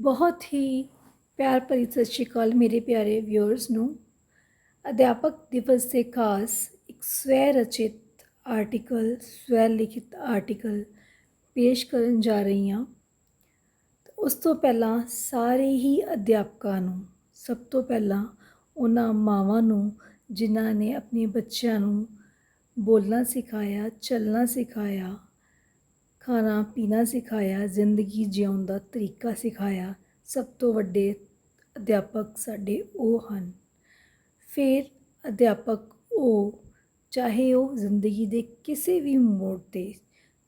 ਬਹੁਤ ਹੀ ਪਿਆਰ ਭਰੀ ਸਤਿ ਸ਼੍ਰੀ ਅਕਾਲ ਮੇਰੇ ਪਿਆਰੇ ਵਿਊਅਰਸ ਨੂੰ। ਅਧਿਆਪਕ ਦਿਵਸ ਦੇ ਖਾਸ ਇੱਕ ਸਵੈ ਰਚਿਤ ਆਰਟੀਕਲ ਸਵੈ ਲਿਖਿਤ ਆਰਟੀਕਲ ਪੇਸ਼ ਕਰਨ ਜਾ ਰਹੀ ਹਾਂ। ਉਸ ਤੋਂ ਪਹਿਲਾਂ ਸਾਰੇ ਹੀ ਅਧਿਆਪਕਾਂ ਨੂੰ, ਸਭ ਤੋਂ ਪਹਿਲਾਂ ਉਹਨਾਂ ਮਾਵਾਂ ਨੂੰ, ਜਿਨ੍ਹਾਂ ਨੇ ਆਪਣੇ ਬੱਚਿਆਂ ਨੂੰ ਬੋਲਣਾ ਸਿਖਾਇਆ, ਚੱਲਣਾ ਸਿਖਾਇਆ ਖਾਣਾ ਪੀਣਾ ਸਿਖਾਇਆ, ਜ਼ਿੰਦਗੀ ਜਿਉਣ ਦਾ ਤਰੀਕਾ ਸਿਖਾਇਆ, ਸਭ ਤੋਂ ਵੱਡੇ ਅਧਿਆਪਕ ਸਾਡੇ ਉਹ ਹਨ। ਫਿਰ ਅਧਿਆਪਕ ਉਹ, ਚਾਹੇ ਉਹ ਜ਼ਿੰਦਗੀ ਦੇ ਕਿਸੇ ਵੀ ਮੋੜ 'ਤੇ,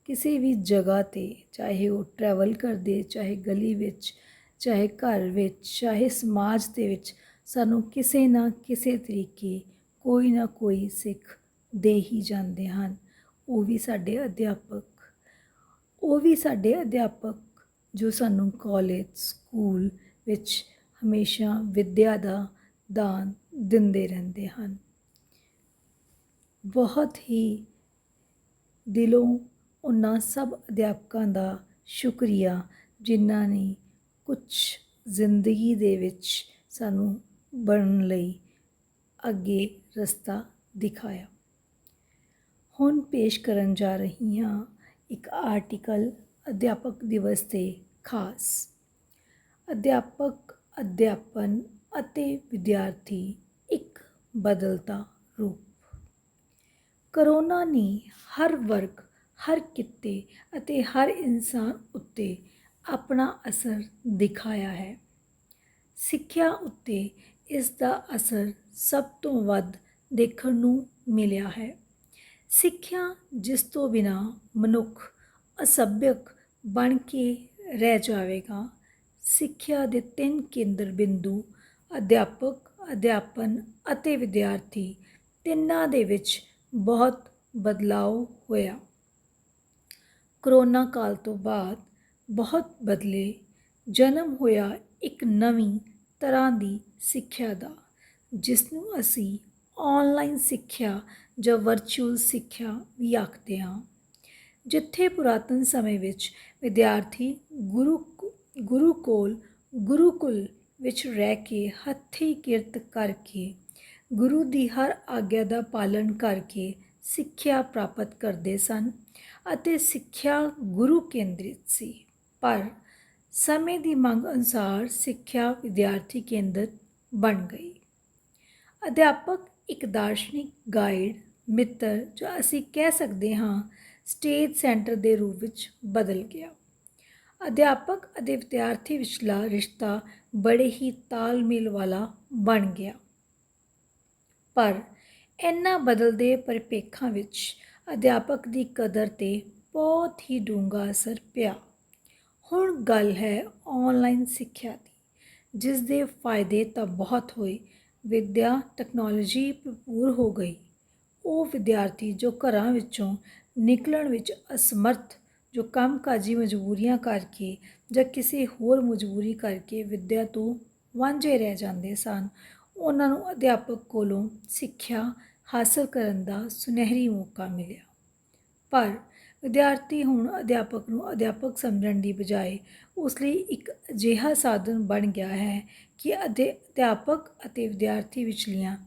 ਕਿਸੇ ਵੀ ਜਗ੍ਹਾ 'ਤੇ, ਚਾਹੇ ਉਹ ਟਰੈਵਲ ਕਰਦੇ, ਚਾਹੇ ਗਲੀ ਵਿੱਚ, ਚਾਹੇ ਘਰ ਵਿੱਚ, ਚਾਹੇ ਸਮਾਜ ਦੇ ਵਿੱਚ, ਸਾਨੂੰ ਕਿਸੇ ਨਾ ਕਿਸੇ ਤਰੀਕੇ ਕੋਈ ਨਾ ਕੋਈ ਸਿੱਖ ਦੇ ਹੀ ਜਾਂਦੇ ਹਨ। ਉਹ ਵੀ ਸਾਡੇ ਅਧਿਆਪਕ ਉਹ ਵੀ ਸਾਡੇ ਅਧਿਆਪਕ ਜੋ ਸਾਨੂੰ ਕਾਲਜ ਸਕੂਲ ਵਿੱਚ ਹਮੇਸ਼ਾ ਵਿੱਦਿਆ ਦਾ ਦਾਨ ਦਿੰਦੇ ਰਹਿੰਦੇ ਹਨ। ਬਹੁਤ ਹੀ ਦਿਲੋਂ ਉਹਨਾਂ ਸਭ ਅਧਿਆਪਕਾਂ ਦਾ ਸ਼ੁਕਰੀਆ ਜਿਨ੍ਹਾਂ ਨੇ ਕੁਝ ਜ਼ਿੰਦਗੀ ਦੇ ਵਿੱਚ ਸਾਨੂੰ ਬਣਨ ਲਈ ਅੱਗੇ ਰਸਤਾ ਦਿਖਾਇਆ। ਹੁਣ ਪੇਸ਼ ਕਰਨ ਜਾ ਰਹੀ ਹਾਂ ਇੱਕ ਆਰਟੀਕਲ ਅਧਿਆਪਕ ਦਿਵਸ ਤੇ ਖਾਸ। ਅਧਿਆਪਕ, ਅਧਿਆਪਨ ਅਤੇ ਵਿਦਿਆਰਥੀ ਇੱਕ ਬਦਲਤਾ ਰੂਪ। ਕਰੋਨਾ ਨੇ ਹਰ ਵਰਗ, ਹਰ ਕਿੱਤੇ ਅਤੇ ਹਰ ਇਨਸਾਨ ਉੱਤੇ ਆਪਣਾ ਅਸਰ ਦਿਖਾਇਆ ਹੈ। ਸਿੱਖਿਆ ਉੱਤੇ ਇਸ ਦਾ ਅਸਰ ਸਭ ਤੋਂ ਵੱਧ ਦੇਖਣ ਨੂੰ ਮਿਲਿਆ ਹੈ। ਸਿੱਖਿਆ ਜਿਸ ਤੋਂ ਬਿਨਾ ਮਨੁੱਖ ਅਸਭਿਅਕ ਬਣ ਕੇ ਰਹਿ ਜਾਵੇਗਾ। ਸਿੱਖਿਆ ਦੇ ਤਿੰਨ ਕੇਂਦਰ ਬਿੰਦੂ, ਅਧਿਆਪਕ, ਅਧਿਆਪਨ ਅਤੇ ਵਿਦਿਆਰਥੀ, ਤਿੰਨਾਂ ਦੇ ਵਿੱਚ ਬਹੁਤ ਬਦਲਾਅ ਹੋਇਆ। ਕਰੋਨਾ ਕਾਲ ਤੋਂ ਬਾਅਦ ਬਹੁਤ ਬਦਲੇ, ਜਨਮ ਹੋਇਆ ਇੱਕ ਨਵੀਂ ਤਰ੍ਹਾਂ ਦੀ ਸਿੱਖਿਆ ਦਾ ਜਿਸ ਨੂੰ ਅਸੀਂ ਆਨਲਾਈਨ ਸਿੱਖਿਆ ਜਾਂ ਵਰਚੁਅਲ ਸਿੱਖਿਆ ਵੀ ਆਖਦੇ ਹਾਂ। ਜਿੱਥੇ ਪੁਰਾਤਨ ਸਮੇਂ ਵਿੱਚ ਵਿਦਿਆਰਥੀ ਗੁਰੂ ਗੁਰੂ ਕੋਲ ਗੁਰੂਕੁਲ ਵਿੱਚ ਰਹਿ ਕੇ ਹੱਥੀਂ ਕਿਰਤ ਕਰਕੇ, ਗੁਰੂ ਦੀ ਹਰ ਆਗਿਆ ਦਾ ਪਾਲਣ ਕਰਕੇ ਸਿੱਖਿਆ ਪ੍ਰਾਪਤ ਕਰਦੇ ਸਨ ਅਤੇ ਸਿੱਖਿਆ ਗੁਰੂ ਕੇਂਦਰਿਤ ਸੀ। ਪਰ ਸਮੇਂ ਦੀ ਮੰਗ ਅਨੁਸਾਰ ਸਿੱਖਿਆ ਵਿਦਿਆਰਥੀ ਕੇਂਦਰਿਤ ਬਣ ਗਈ। ਅਧਿਆਪਕ ਇੱਕ ਦਾਰਸ਼ਨਿਕ ਗਾਈਡ ਮਿੱਤਰ ਜੋ ਅਸੀਂ ਕਹਿ ਸਕਦੇ ਹਾਂ ਸਟੇਜ ਸੈਂਟਰ ਦੇ ਰੂਪ ਵਿੱਚ ਬਦਲ ਗਿਆ। ਅਧਿਆਪਕ ਅਤੇ ਵਿਦਿਆਰਥੀ ਵਿਚਲਾ ਰਿਸ਼ਤਾ ਬੜੇ ਹੀ ਤਾਲਮੇਲ ਵਾਲਾ ਬਣ ਗਿਆ। ਪਰ ਇਹਨਾਂ ਬਦਲਦੇ ਪਰਿਪੇਖਾਂ ਵਿੱਚ ਅਧਿਆਪਕ ਦੀ ਕਦਰ ਤੇ ਬਹੁਤ ਹੀ ਡੂੰਘਾ ਅਸਰ ਪਿਆ। ਹੁਣ ਗੱਲ ਹੈ ਆਨਲਾਈਨ ਸਿੱਖਿਆ ਦੀ ਜਿਸ ਦੇ ਫਾਇਦੇ ਤਾਂ ਬਹੁਤ ਹੋਏ ਵਿੱਦਿਆ ਟੈਕਨੋਲੋਜੀ ਭਰਪੂਰ ਹੋ ਗਈ। ਉਹ ਵਿਦਿਆਰਥੀ ਜੋ ਘਰਾਂ ਵਿੱਚੋਂ ਨਿਕਲਣ ਵਿੱਚ ਅਸਮਰਥ, ਜੋ ਕੰਮਕਾਜੀ ਮਜਬੂਰੀਆਂ ਕਰਕੇ ਜਾਂ ਕਿਸੇ ਹੋਰ ਮਜਬੂਰੀ ਕਰਕੇ ਵਿੱਦਿਆ ਤੋਂ ਵਾਂਝੇ ਰਹਿ ਜਾਂਦੇ ਸਨ, ਉਹਨਾਂ ਨੂੰ ਅਧਿਆਪਕ ਕੋਲੋਂ ਸਿੱਖਿਆ ਹਾਸਲ ਕਰਨ ਦਾ ਸੁਨਹਿਰੀ ਮੌਕਾ ਮਿਲਿਆ। ਪਰ ਵਿਦਿਆਰਥੀ ਹੁਣ ਅਧਿਆਪਕ ਨੂੰ ਅਧਿਆਪਕ ਸਮਝਣ ਦੀ ਬਜਾਏ ਉਸ ਲਈ ਇੱਕ ਅਜਿਹਾ ਸਾਧਨ ਬਣ ਗਿਆ ਹੈ ਕਿ ਅਧਿਆਪਕ ਅਤੇ ਵਿਦਿਆਰਥੀ ਵਿਚਲੀਆਂ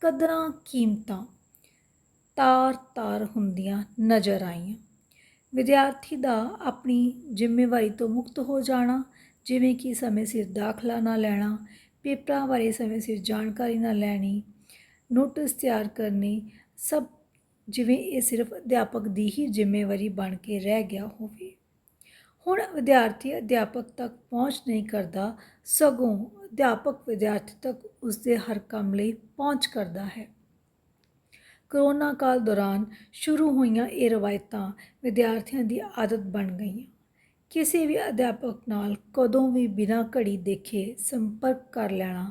ਕਦਰਾਂ ਕੀਮਤਾਂ ਤਾਰ-ਤਾਰ ਹੁੰਦੀਆਂ ਨਜ਼ਰ ਆਈਆਂ। ਵਿਦਿਆਰਥੀ ਦਾ ਆਪਣੀ ਜ਼ਿੰਮੇਵਾਰੀ ਤੋਂ ਮੁਕਤ ਹੋ ਜਾਣਾ, ਜਿਵੇਂ ਕਿ ਸਮੇਂ ਸਿਰ ਦਾਖਲਾ ਨਾ ਲੈਣਾ, ਪੇਪਰਾਂ ਬਾਰੇ ਸਮੇਂ ਸਿਰ ਜਾਣਕਾਰੀ ਨਾ ਲੈਣੀ, ਨੋਟਿਸ ਤਿਆਰ ਕਰਨੇ, ਸਭ ਜਿਵੇਂ ਇਹ ਸਿਰਫ ਅਧਿਆਪਕ ਦੀ ਹੀ ਜ਼ਿੰਮੇਵਾਰੀ ਬਣ ਕੇ ਰਹਿ ਗਿਆ ਹੋਵੇ। ਹੁਣ ਵਿਦਿਆਰਥੀ ਅਧਿਆਪਕ ਤੱਕ ਪਹੁੰਚ ਨਹੀਂ ਕਰਦਾ, ਸਗੋਂ ਅਧਿਆਪਕ ਵਿਦਿਆਰਥੀ ਤੱਕ ਉਸ ਦੇ ਹਰ ਕੰਮ ਲਈ ਪਹੁੰਚ ਕਰਦਾ ਹੈ। ਕਰੋਨਾ ਕਾਲ ਦੌਰਾਨ ਸ਼ੁਰੂ ਹੋਈਆਂ ਇਹ ਰਵਾਇਤਾਂ ਵਿਦਿਆਰਥੀਆਂ ਦੀ ਆਦਤ ਬਣ ਗਈਆਂ। ਕਿਸੇ ਵੀ ਅਧਿਆਪਕ ਨਾਲ ਕਦੋਂ ਵੀ ਬਿਨਾਂ ਘੜੀ ਦੇਖੇ ਸੰਪਰਕ ਕਰ ਲੈਣਾ,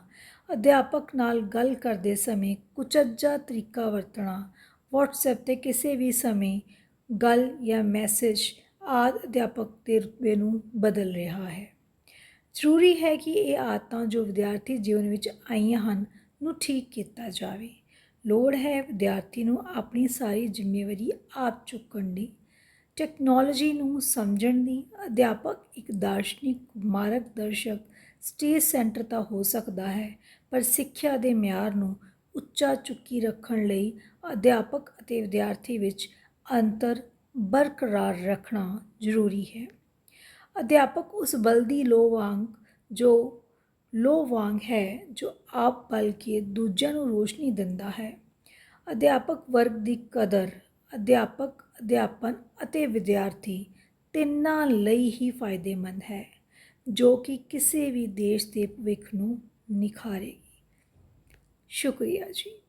ਅਧਿਆਪਕ ਨਾਲ ਗੱਲ ਕਰਦੇ ਸਮੇਂ ਕੁਚੱਜਾ ਤਰੀਕਾ ਵਰਤਣਾ WhatsApp ਤੇ ਕਿਸੇ ਵੀ ਸਮੇਂ ਗੱਲ ਜਾਂ ਮੈਸੇਜ ਆਦ ਅਧਿਆਪਕ ਦੇ ਰੁਤਬੇ ਨੂੰ ਬਦਲ ਰਿਹਾ ਹੈ। ਜ਼ਰੂਰੀ ਹੈ ਕਿ ਇਹ ਆਦਤਾਂ ਜੋ ਵਿਦਿਆਰਥੀ ਜੀਵਨ ਵਿੱਚ ਆਈਆਂ ਹਨ, ਨੂੰ ਠੀਕ ਕੀਤਾ ਜਾਵੇ। ਲੋੜ ਹੈ ਵਿਦਿਆਰਥੀ ਨੂੰ ਆਪਣੀ ਸਾਰੀ ਜ਼ਿੰਮੇਵਾਰੀ ਆਪ ਚੁੱਕਣ ਦੀ। ਟੈਕਨੋਲੋਜੀ ਨੂੰ ਸਮਝਣ ਦੀ। ਅਧਿਆਪਕ ਇੱਕ ਦਾਰਸ਼ਨਿਕ, ਮਾਰਗਦਰਸ਼ਕ ਸਟੇਜ ਸੈਂਟਰ ਤਾਂ ਹੋ ਸਕਦਾ ਹੈ, ਪਰ ਸਿੱਖਿਆ ਦੇ ਮਿਆਰ ਨੂੰ ਉੱਚਾ ਚੁੱਕੀ ਰੱਖਣ ਲਈ ਅਧਿਆਪਕ ਅਤੇ ਵਿਦਿਆਰਥੀ ਵਿੱਚ ਅੰਤਰ ਬਰਕਰਾਰ ਰੱਖਣਾ ਜ਼ਰੂਰੀ ਹੈ। ਅਧਿਆਪਕ ਉਸ ਬਲਦੀ ਲੋ ਵਾਂਗ, ਜੋ ਲੋ ਵਾਂਗ ਹੈ, ਜੋ ਆਪ ਬਲ ਕੇ ਦੂਜਿਆਂ ਨੂੰ ਰੋਸ਼ਨੀ ਦਿੰਦਾ ਹੈ। ਅਧਿਆਪਕ ਵਰਗ ਦੀ ਕਦਰ, ਅਧਿਆਪਕ, ਅਧਿਆਪਨ ਅਤੇ ਵਿਦਿਆਰਥੀ ਤਿੰਨਾਂ ਲਈ ਹੀ ਫਾਇਦੇਮੰਦ ਹੈ, ਜੋ ਕਿ ਕਿਸੇ ਵੀ ਦੇਸ਼ ਦੇ ਭਵਿੱਖ ਨੂੰ ਨਿਖਾਰੇ ਸ਼ੁਕਰੀਆ ਜੀ।